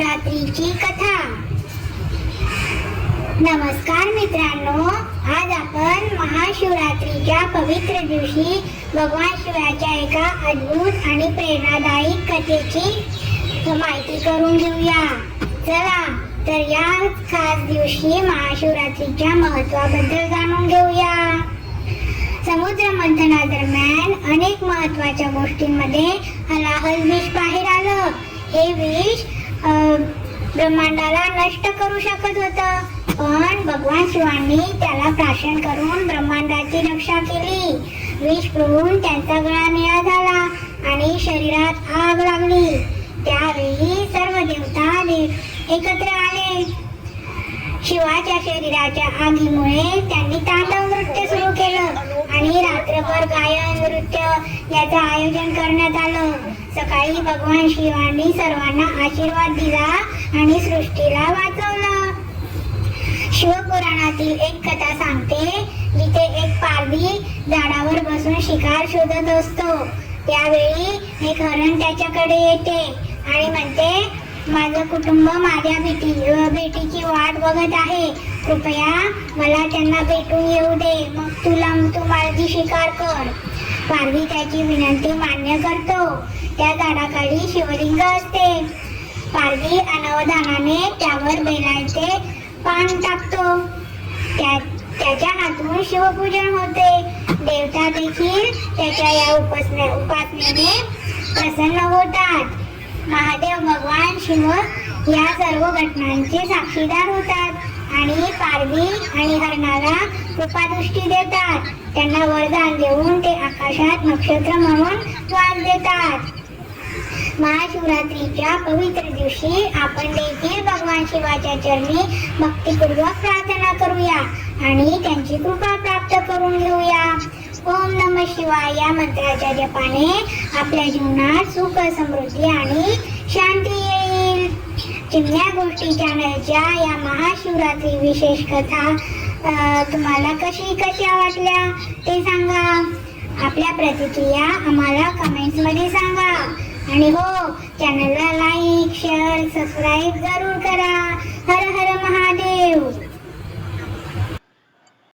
रात्रीची कथा. नमस्कार मित्रांनो आज आपण महाशिवरात्रीच्या पवित्र दिवशी भगवान शिवाच्या एका अद्भुत आणि प्रेरणादायी कथेची माहिती करून घेऊया. चला तर या खास दिवशी महाशिवरात्रीच्या महत्वाबद्दल जाणून घेऊया. समुद्र मंथनादरम्यान अनेक महत्त्वाच्या गोष्टींमध्ये हलाहल विष बाहेर आलं. हे विष ब्रह्मांडाला नष्ट करू शकत होतं. पण भगवान शिवांनी त्याला प्राशन करून ब्रह्मांडाची रक्षा केली. विष पिळून त्यांचा गळा निळा झाला आणि शरीरात आग लागली. त्यावेळी सर्व देवता एकत्र आले. शिवाच्या शरीराच्या आगीमुळे त्यांनी तांडव आणि रात्रभर गायन नृत्य याचं आयोजन करण्यात आलं. सकाळी भगवान शिवांनी सर्वांना आशीर्वाद दिला आणि सृष्टीला वाचवलं. शिवपुराणातील एक कथा सांगते जिथे एक पारधी झाडावर बसून शिकार शोधत असतो. त्यावेळी एक हरण त्याच्याकडे येते आणि म्हणते माझं कुटुंब माझ्या भेटी भेटीची वाट बघत आहे. कृपया मला त्यांना भेटून येऊ दे. मग तुला तू माझी शिकार कर. पारवी त्याची विनंती मान्य करतो. त्या झाडाखाली शिवलिंग असते. पारवी अनवधानाने त्यावर बैलांचे पान टाकतो. त्या त्याच्या हातून शिवपूजन होते. देवता देखील त्याच्या या उपासने उपासनेने प्रसन्न होतात. महादेव भगवान शिव या सर्व घटनांचे साक्षीदार होतात. आणि पारधी आणि हरणाला कृपादृष्टी देतात. त्यांना वरदान देऊन ते आकाशात नक्षत्र म्हणून वाद देतात. महाशिवरात्रीच्या पवित्र दिवशी आपण देखील भगवान शिवाच्या चरणी भक्तीपूर्वक प्रार्थना करूया आणि त्यांची कृपा प्राप्त करून घेऊया. ओम नम शिवाय या मंत्राच्या जपाने आपल्या जीवनात सुख समृद्धी आणि शांती येईल. चिमण्या गोष्टी चॅनलच्या या महाशिवरात्री विशेष कथा तुम्हाला कशी कशा वाटल्या ते सांगा. आपल्या प्रतिक्रिया आम्हाला कमेंट्समध्ये सांगा. आणि हो चॅनलला लाईक शेअर सबस्क्राईब जरूर करा. हर हर